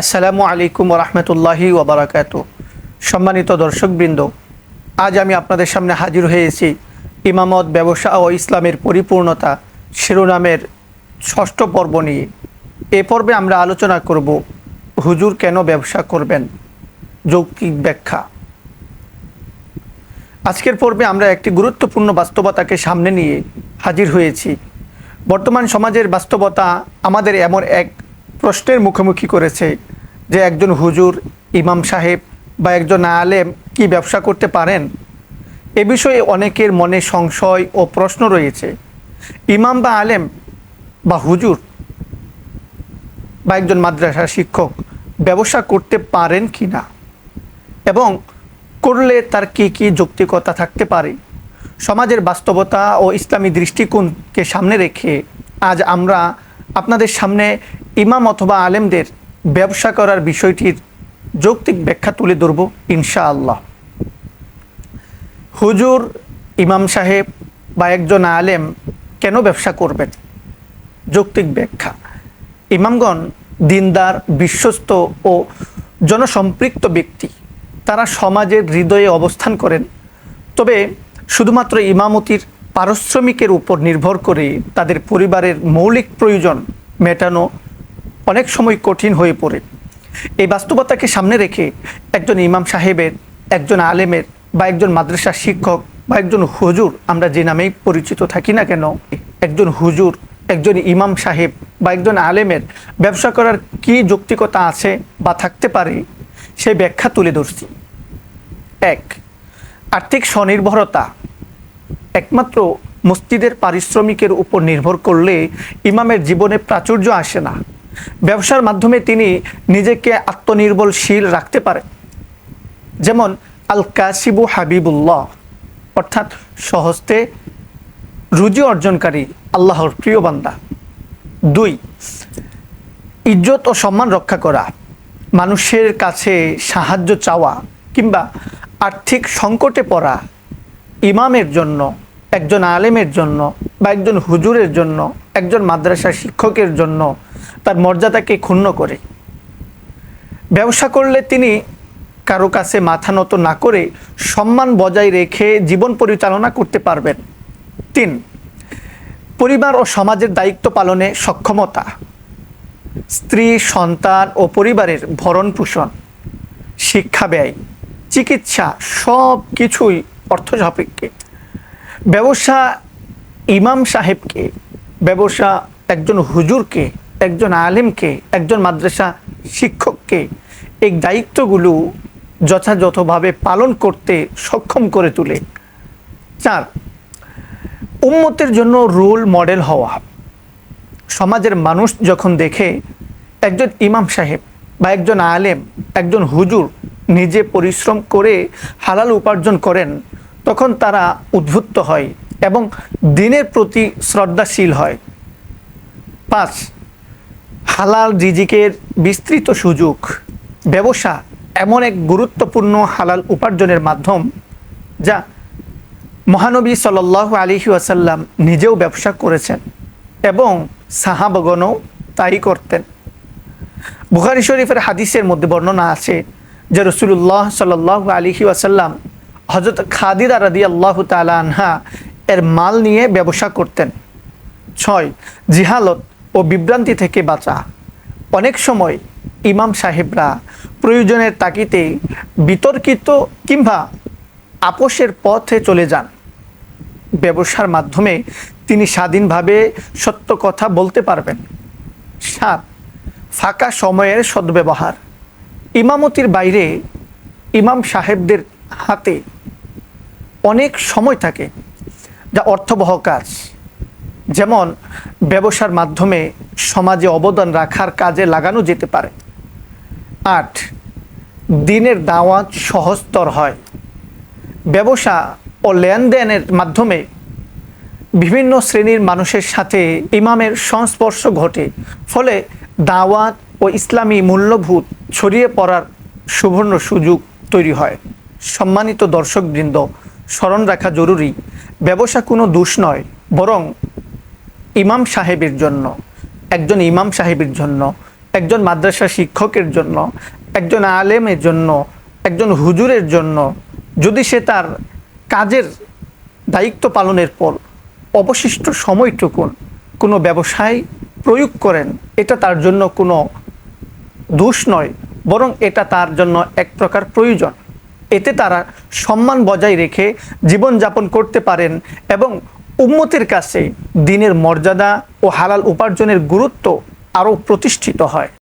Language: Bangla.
আসসালামু আলাইকুম রহমতুল্লাহি ওবরাকাত সম্মানিত দর্শকবৃন্দ, আজ আমি আপনাদের সামনে হাজির হয়েছি ইমামত, ব্যবসা ও ইসলামের পরিপূর্ণতা শিরোনামের ষষ্ঠ পর্ব নিয়ে। এ পর্বে আমরা আলোচনা করব, হুজুর কেন ব্যবসা করবেন? যৌক্তিক ব্যাখ্যা। আজকের পর্বে আমরা একটি গুরুত্বপূর্ণ বাস্তবতাকে সামনে নিয়ে হাজির হয়েছি। বর্তমান সমাজের বাস্তবতা আমাদের এমন এক প্রশ্নের মুখোমুখি করেছে যে একজন হুজুর, ইমাম সাহেব বা একজন আলেম কি ব্যবসা করতে পারেন? এ বিষয়ে অনেকের মনে সংশয় ও প্রশ্ন রয়েছে। ইমাম বা আলেম বা হুজুর বা একজন মাদ্রাসা শিক্ষক ব্যবসা করতে পারেন কি না? এবং করলে তার কি কি যৌক্তিকতা থাকতে পারে? সমাজের বাস্তবতা ও ইসলামী দৃষ্টিকোণকে সামনে রেখে আজ আমরা আপনাদের সামনে ইমাম অথবা আলেমদের ব্যবসা করার বিষয়টির যৌক্তিক ব্যাখ্যা তুলে ধরব ইনশাআল্লাহ। হুজুর, ইমাম সাহেব বা একজন আলেম কেন ব্যবসা করবেন? যৌক্তিক ব্যাখ্যা। ইমামগণ দিনদার, বিশ্বস্ত ও জনসম্পৃক্ত ব্যক্তি। তারা সমাজের হৃদয়ে অবস্থান করেন। তবে শুধুমাত্র ইমামতির পারিশ্রমিকের উপর নির্ভর করে তাদের পরিবারের মৌলিক প্রয়োজন মেটানো অনেক সময় কঠিন হয়ে পড়ে। এই বাস্তবতাকে সামনে রেখে একজন ইমাম সাহেবের, একজন আলেমের বা একজন মাদ্রাসা শিক্ষক বা একজন হুজুর আমরা যে নামেই পরিচিত থাকি না কেন, একজন হুজুর, একজন ইমাম সাহেব বা একজন আলেমের ব্যবসা করার কি যৌক্তিকতা আছে বা থাকতে পারে সেই ব্যাখ্যা তুলে ধরছি। এক, আর্থিক স্বনির্ভরতা। একমাত্র মসজিদের পারিশ্রমিকের উপর নির্ভর করলে ইমামের জীবনে প্রাচুর্য আসে না। ব্যবসার মাধ্যমে তিনি নিজেকে আত্মনির্ভরশীল রাখতে পারেন। যেমন আল কাসিবু হাবিবুল্লাহ, অর্থাৎ সহস্তে রুজি অর্জনকারী, আল্লাহর প্রিয় বান্দা। দুই, ইজ্জত ও সম্মান রক্ষা করা, মানুষের কাছে সাহায্য চাওয়া কিংবা আর্থিক সংকটে পড়া, ইমামের জন্য, একজন আলেমের জন্য বা একজন হুজুরের জন্য একজন মাদ্রাসা শিক্ষকের জন্য তার মর্যাদাকে ক্ষুণ্ণ করে। ব্যবসা করলে তিনি কারও কাছে মাথা নত না করে সম্মান বজায় রেখে জীবন পরিচালনা করতে পারবেন। তিন, পরিবার ও সমাজের দায়িত্ব পালনে সক্ষমতা। স্ত্রী, সন্তান ও পরিবারের ভরণ পোষণ শিক্ষা ব্যয়, চিকিৎসা সব কিছুই অর্থ সাপেক্ষে। ব্যবসা ইমাম সাহেবকে ব্যবসা একজন হুজুরকে, একজন আলেমকে, একজন মাদ্রাসা শিক্ষককে এই দায়িত্বগুলো যথাযথভাবে পালন করতে সক্ষম করে তোলে। চার, উম্মতের জন্য রোল মডেল হওয়া। সমাজের মানুষ যখন দেখে একজন ইমাম সাহেব বা একজন আলেম, একজন হুজুর নিজে পরিশ্রম করে হালাল উপার্জন করেন, তখন তারা উদ্বুদ্ধ হয় এবং দিনের প্রতি শ্রদ্ধাশীল হয়। পাঁচ, হালাল রিজিকের বিস্তৃত সুযোগ। ব্যবসা এমন এক গুরুত্বপূর্ণ হালাল উপার্জনের মাধ্যম যা মহানবী সাল আলিহি আসাল্লাম নিজেও ব্যবসা করেছেন এবং সাহাবগণও তাই করতেন। বুখারি শরীফের হাদিসের মধ্যে বর্ণনা আছে যে রসুল্লাহ সাল আলিহি আসাল্লাম হজরত খাদিদা রাদি আল্লাহ তালা আনহা এর মাল নিয়ে ব্যবসা করতেন। ছয়, জিহালত ও বিভ্রান্তি থেকে বাঁচা। অনেক সময় ইমাম সাহেবরা প্রয়োজনের তাকিতে বিতর্কিত কিংবা আপোষের পথে চলে যান। ব্যবসার মাধ্যমে তিনি স্বাধীনভাবে সত্য কথা বলতে পারবেন। সাত, ফাঁকা সময়ের সদ্ব্যবহার। ইমামতির বাইরে ইমাম সাহেবদের হাতে অনেক সময় থাকে। যা অর্থবহ কাজ। যেমন, ব্যবসার মাধ্যমে সমাজে অবদান রাখার কাজে লাগানো যেতে পারে। আট, দিনের দাওয়াত সহজতর হয়। ব্যবসা ও লেনদেনের মাধ্যমে বিভিন্ন শ্রেণির মানুষের সাথে ইমামের সংস্পর্শ ঘটে। ফলে দাওয়াত ও ইসলামী মূল্যভূত ছড়িয়ে পড়ার সুবর্ণ সুযোগ তৈরি হয়। সম্মানিত দর্শকবৃন্দ, স্মরণ রাখা জরুরি। ব্যবসা কোনো দোষ নয়, বরং ইমাম সাহেবের জন্য, একজন ইমাম সাহেবের জন্য, একজন মাদ্রাসা শিক্ষকের জন্য, একজন আলেমের জন্য, একজন হুজুরের জন্য, যদি সে তার কাজের দায়িত্ব পালনের পর অবশিষ্ট সময়টুকুন কোনো ব্যবসায় প্রয়োগ করেন, এটা তার জন্য কোনো দোষ নয়, বরং এটা তার জন্য এক প্রকার প্রয়োজন। এতে তারা সম্মান বজায় রেখে জীবনযাপন করতে পারেন এবং উম্মতের কাছে দিনের মর্যাদা ও হালাল উপার্জনের গুরুত্ব আরও প্রতিষ্ঠিত হয়।